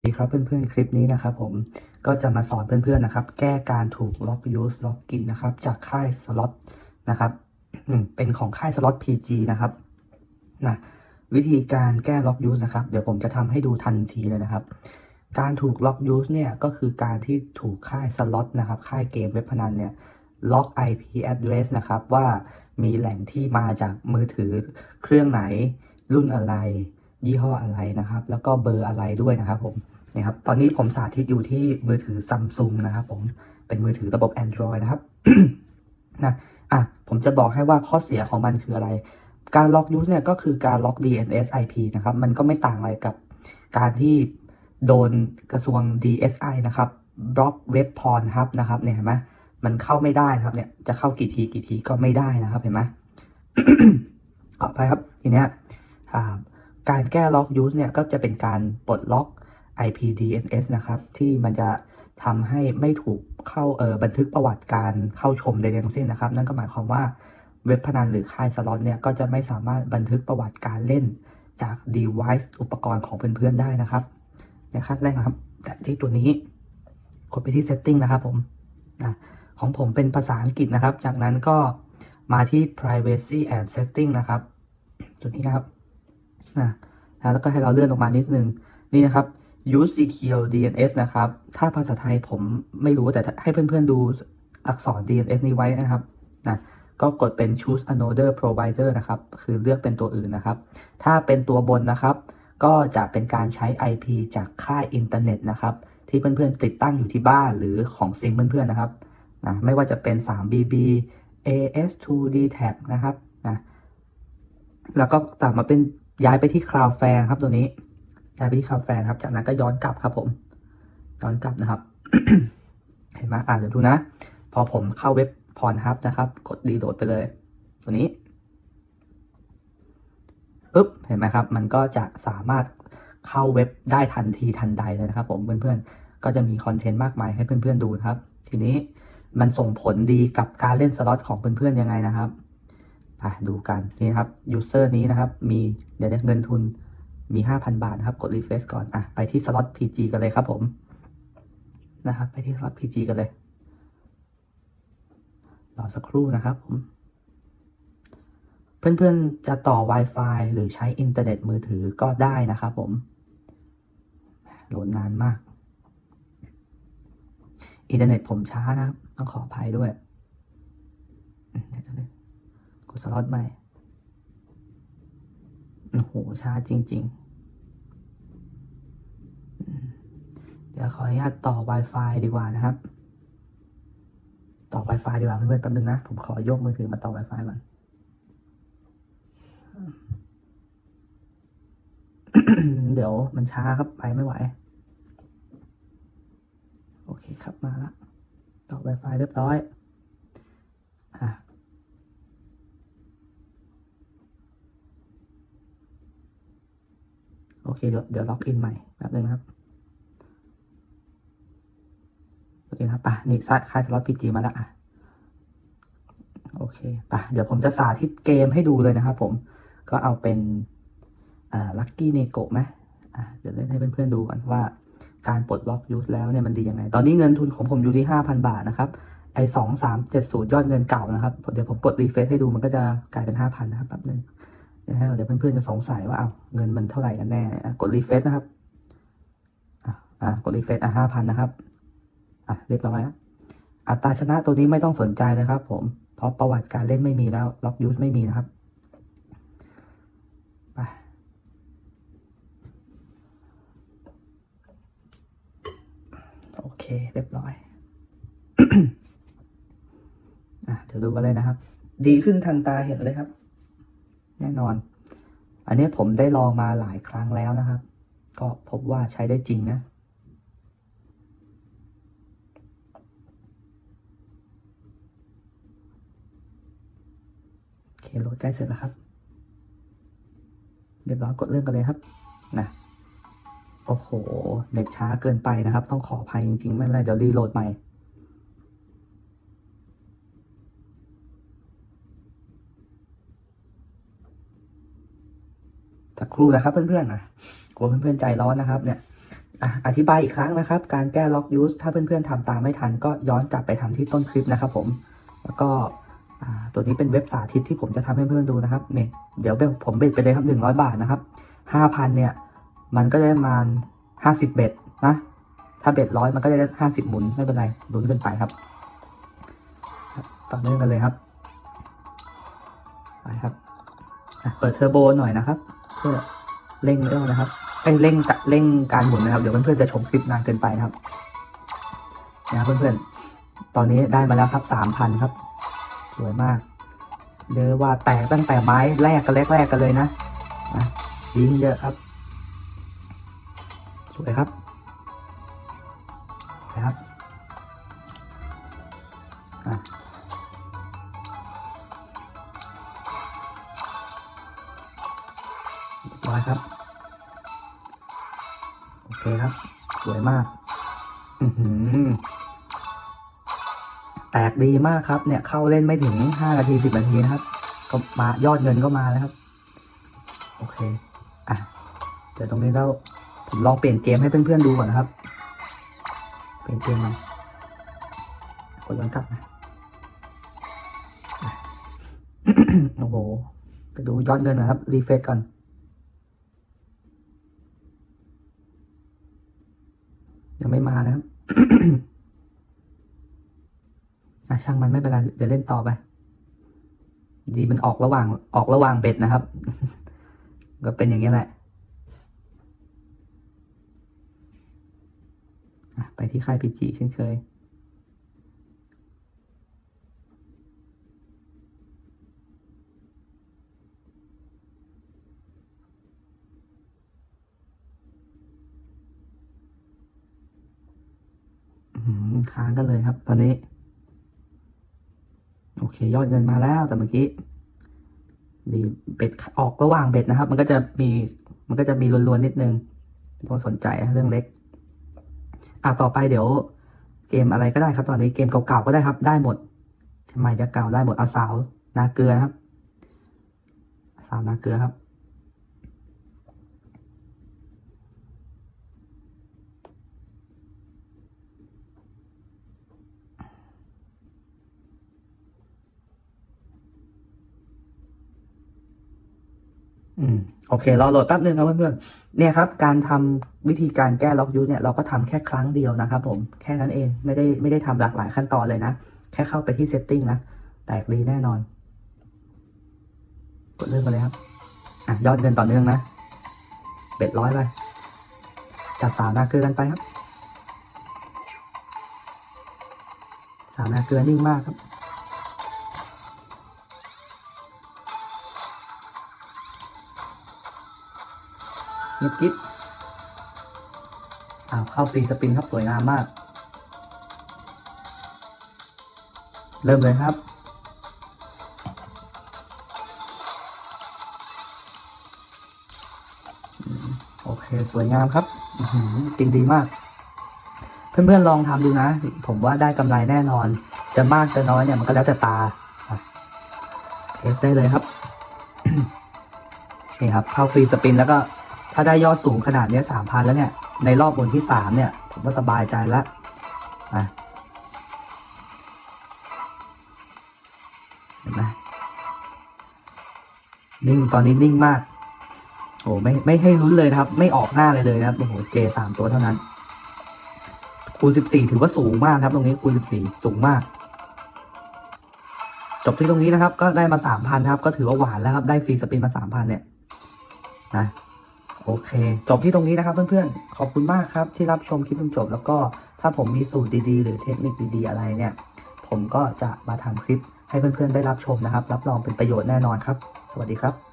สวัสดีครับเพื่อนๆ คลิปนี้นะครับผมก็จะมาสอนเพื่อนๆนะครับ แก้การถูกล็อกยูสล็อกกินนะครับ จากค่ายสล็อตนะครับเป็นของค่ายสล็อต PG นะครับนะวิธีการแก้ล็อกยูสนะครับ เดี๋ยวผมจะทำให้ดูทันทีเลยนะครับ การถูกล็อกยูสเนี่ยก็คือการที่ถูกค่ายสล็อตนะครับ ค่ายเกมเว็บพนันเนี่ยล็อก IP address นะครับว่ามีแหล่งที่มาจากมือถือเครื่องไหนรุ่นอะไร ยี่ห้ออะไรนะครับ แล้วก็เบอร์อะไรด้วยนะครับผม นี่ครับ ตอนนี้ผมสาธิตอยู่ที่มือถือซัมซุงนะครับผม เป็นมือถือระบบ Android นะครับ นะอะผมจะบอกให้ว่าข้อเสียของมันคืออะไร การล็อกยูสเนี่ยก็คือการล็อก DNS IP นะครับ มันก็ไม่ต่างอะไรกับการที่โดนกระทรวง DSI นะครับบล็อกเว็บพรครับนะครับเนี่ยเห็นไหมมันเข้าไม่ได้นะครับ เนี่ยจะเข้ากี่ทีกี่ทีก็ไม่ได้นะครับเห็นไหมขออภัยครับทีเนี้ยการแก้ล็อกยูสเนี่ยก็จะเป็นการปลดล็อก IP DNS นะครับ ที่มันจะทำให้ไม่ถูกเข้าเออบันทึกประวัติการเข้าชมใดๆทั้งสิ้นนะครับ นั่นก็หมายความว่าเว็บพนันหรือค่ายสล็อตเนี่ยก็จะไม่สามารถบันทึกประวัติการเล่นจาก device อุปกรณ์ของเพื่อนๆได้นะครับในขั้นแรกนะครับแต่ที่ตัวนี้กดไปที่ setting นะครับผมนะของผมเป็นภาษาอังกฤษนะครับ จากนั้นก็มาที่ privacy and setting นะครับ ตัวนี้นะครับนะแล้วก็ให้เราเลื่อนลงมานิดนึงนี่นะครับ use secure DNS นะครับ ถ้าภาษาไทยผมไม่รู้แต่ให้เพื่อนๆดูอักษร DNS นี้ไว้นะครับนะก็กดเป็น choose another provider นะครับ คือเลือกเป็นตัวอื่นนะครับ ถ้าเป็นตัวบนนะครับ ก็จะเป็นการใช้ IP จากค่ายอินเทอร์เน็ตนะครับ ที่เพื่อนๆติดตั้งอยู่ที่บ้านหรือของซิมเพื่อนๆนะครับนะไม่ว่าจะเป็น 3BB AS2D tag นะครับนะแล้วก็ตามมาเป็นย้ายไปที่ Cloudflare ครับตัวนี้ ย้ายไปที่ Cloudflare ครับ จากนั้นก็ย้อนกลับครับผม ย้อนกลับนะครับ เห็นไหมอ่าเดี๋ยวดูนะ พอผมเข้าเว็บพรฮับนะครับ กดรีโหลดไปเลย ตัวนี้ปุ๊บเห็นไหมครับ มันก็จะสามารถเข้าเว็บได้ทันทีทันใดเลยนะครับ ผมเพื่อนๆ ก็จะมีคอนเทนต์มากมายให้เพื่อนๆดูนะครับ ทีนี้มันส่งผลดีกับการเล่นสล็อตของเพื่อนๆยังไงนะครับไปดูกันนี่ครับ user นี้นะครับ มีเดี๋ยวเงินทุน มี 5,000 บาทนะครับ กด refresh ก่อน อะ ไปที่ slot PG กันเลยครับผม นะครับ ไปที่ slot PG กันเลย รอสักครู่นะครับผม เพื่อนๆ จะต่อ Wi-Fi หรือใช้อินเทอร์เน็ตมือถือก็ได้นะครับผม โหลดนานมาก อินเทอร์เน็ตผมช้านะครับ ต้องขออภัยด้วยกดสล็อตใหม่ โอ้โหช้าจริง ๆ เดี๋ยวขออนุญาตต่อ Wi-Fi ดีกว่านะครับ ต่อ Wi-Fi ดีกว่าเพื่อนๆแป๊บนึงนะ ผมขอยกมือถือมาต่อ Wi-Fi ก่อนเดี๋ยวมันช้าครับไปไม่ไหว โอเคครับมาละต่อ Wi-Fi เรียบร้อย อะ โอเคเดี๋ยวเดี๋ยวล็อกอินใหม่แป๊บนึงครับโอเคครับป่ะนี่ค่ายสล็อตพีจีมาแล้วอะโอเคป่ะเดี๋ยวผมจะสาธิตเกมให้ดูเลยนะครับผมก็เอาเป็นอ่าลัคกี้เนโกะไหมอะเดี๋ยวเล่นให้เพื่อนๆดูก่อนว่าการปลดล็อกยูสแล้วเนี่ยมันดียังไง ตอนนี้เงินทุนของผมอยู่ที่ 5,000 บาทนะครับ ไอ้สองสามเจ็ดศูนย์ยอดเงินเก่านะครับ เดี๋ยวผมกดรีเฟซให้ดูมันก็จะกลายเป็น 5,000 นะครับแป๊บนึง นะฮะเดี๋ยวเพื่อนๆจะสงสัยว่าเอาเงินมันเท่าไหร่กันแน่กดรีเฟซนะครับอะอะกดรีเฟซอะห้าพันนะครับอะเรียบร้อยนะอัตราชนะตัวนี้ไม่ต้องสนใจนะครับ ผม เพราะประวัติการเล่นไม่มีแล้วล็อกยูสไม่มีนะครับไปโอเค เรียบร้อยอะเดี๋ยวดูกันเลยนะครับ ดีขึ้นทันตาเห็นเลยครับ แน่นอน อันนี้ผมได้ลองมาหลายครั้งแล้วนะครับ ก็พบว่าใช้ได้จริงนะโอเคโหลดใกล้เสร็จแล้วครับเรียบร้อยกดเริ่มกันเลยครับนะโอ้โห เน็ตช้าเกินไปนะครับ ต้องขออภัยจริงๆ ไม่เป็นไรเดี๋ยวรีโหลดใหม่ สักครู่นะครับเพื่อนๆนะกลัวเพื่อนๆใจร้อนนะครับเนี่ยอธิบายอีกครั้งนะครับ การแก้ล็อกยูสถ้าเพื่อนๆทำตามไม่ทัน ก็ย้อนกลับไปทำที่ต้นคลิปนะครับผมแล้วก็ตัวนี้เป็นเว็บสาธิตที่ผมจะทำให้เพื่อนๆดูนะครับเนี่ยเดี๋ยวผมเบ็ดไปเลยครับ 100 บาทนะครับ 5,000 เนี่ย มันก็ได้ประมาณ 50 เบ็ดนะ ถ้าเบ็ดร้อยมันก็จะได้ 50 หมุนไม่เป็นไรลุ้นกันไปครับต่อเนื่องกันเลยครับไปครับเปิดเทอร์โบหน่อยนะครับ เพื่อเร่งเร็วนะครับเอ้เร่งกะเร่งการหมุนนะครับ เดี๋ยวเพื่อนๆจะชมคลิปนานเกินไปนะครับนะเพื่อนๆ ตอนนี้ได้มาแล้วครับสามพันครับ สวยมากเรียกว่าแตกตั้งแต่ไม้แรกกันแรกแรกกันเลยนะนะดีขึ้นเยอะครับ สวยครับ ร้อยครับ โอเคครับ สวยมาก อืแตกดีมากครับเนี่ยเข้าเล่นไม่ถึงห้านาทีสิบนาทีนะครับ ก็มายอดเงินก็มาแล้วครับ โอเค อะเดี๋ยวตรงนี้เราผมลองเปลี่ยนเกมให้เพื่อนๆดูก่อนนะครับ เปลี่ยนเกมมากดย้อนกลับนะโอ้โห ไปดูยอดเงินนะครับ รีเฟซก่อน ยังไม่มานะครับอะช่างมันไม่เป็นไรเดี๋ยวเล่นต่อไป ดีมันออกระหว่างออกระหว่างเบ็ดนะครับ ก็เป็นอย่างนี้แหละอะไปที่ค่ายพีจีเช่นเคย อื้อหือค้างกันเลยครับ ตอนนี้ โอเค ยอดเงินมาแล้วแต่เมื่อกี้ดีเบ็ดออกระหว่างเบ็ดนะครับ มันก็จะมีมันก็จะมีลวนๆนิดนึงต้องสนใจเรื่องเล็ก อะต่อไปเดี๋ยว เกมอะไรก็ได้ครับ ตอนนี้เกมเก่าๆก็ได้ครับ ได้หมดทำไมจะเก่าได้หมดเอาสาวนาเกลือครับ สาวนาเกลือครับ อืมโอเค เรอโหลดแป๊บนึงครับเพื่อนๆเนี่ยครับ การทำวิธีการแก้ล็อกยูเนี่ยเราก็ทำแค่ครั้งเดียวนะครับผมแค่นั้นเองไม่ได้ไม่ได้ทำหลากหลายขั้นตอนเลยนะ แค่เข้าไปที่เซตติ้งนะ แตกดีแน่นอน กดเริ่มกันเลยครับ อะยอดเงินต่อเนื่องนะเบ็ดร้อยไปจัดสาวนาเกลือกันไปครับสาวนาเกลือนิ่งมากครับ ยบกิ๊บอ้าวเข้าฟรีสปินครับสวยงามมาก เริ่มเลยครับ โอเคสวยงามครับอื้อหือกินดีมาก เพื่อนๆลองทำดูนะ ผมว่าได้กำไรแน่นอน จะมากจะน้อยเนี่ยมันก็แล้วแต่ตาเทสได้เลยครับนี่ครับ เข้าฟรีสปินแล้วก็ ถ้าได้ยอดสูงขนาดนี้สามพันแล้วเนี่ย ในรอบบนที่สามเนี่ย ผมก็สบายใจแล้วอะเห็นไหมนิ่งตอนนี้นิ่งมากโอ้ไม่ไม่ให้ลุ้นเลยครับ ไม่ออกหน้าเลยเลยนะครับโอ้โหเจสามตัวเท่านั้น คูณสิบสี่ถือว่าสูงมากครับ ตรงนี้คูณสิบสี่สูงมาก จบที่ตรงนี้นะครับ ก็ได้มาสามพันครับ ก็ถือว่าหวานแล้วครับ ได้ฟรีสปินมาสามพันเนี่ยนะ โอเค จบที่ตรงนี้นะครับเพื่อนๆ ขอบคุณมากครับที่รับชมคลิปจนจบ แล้วก็ถ้าผมมีสูตรดีๆ หรือเทคนิคดีๆ อะไรเนี่ย ผมก็จะมาทำคลิปให้เพื่อนๆได้รับชมนะครับ รับรองเป็นประโยชน์แน่นอนครับ สวัสดีครับ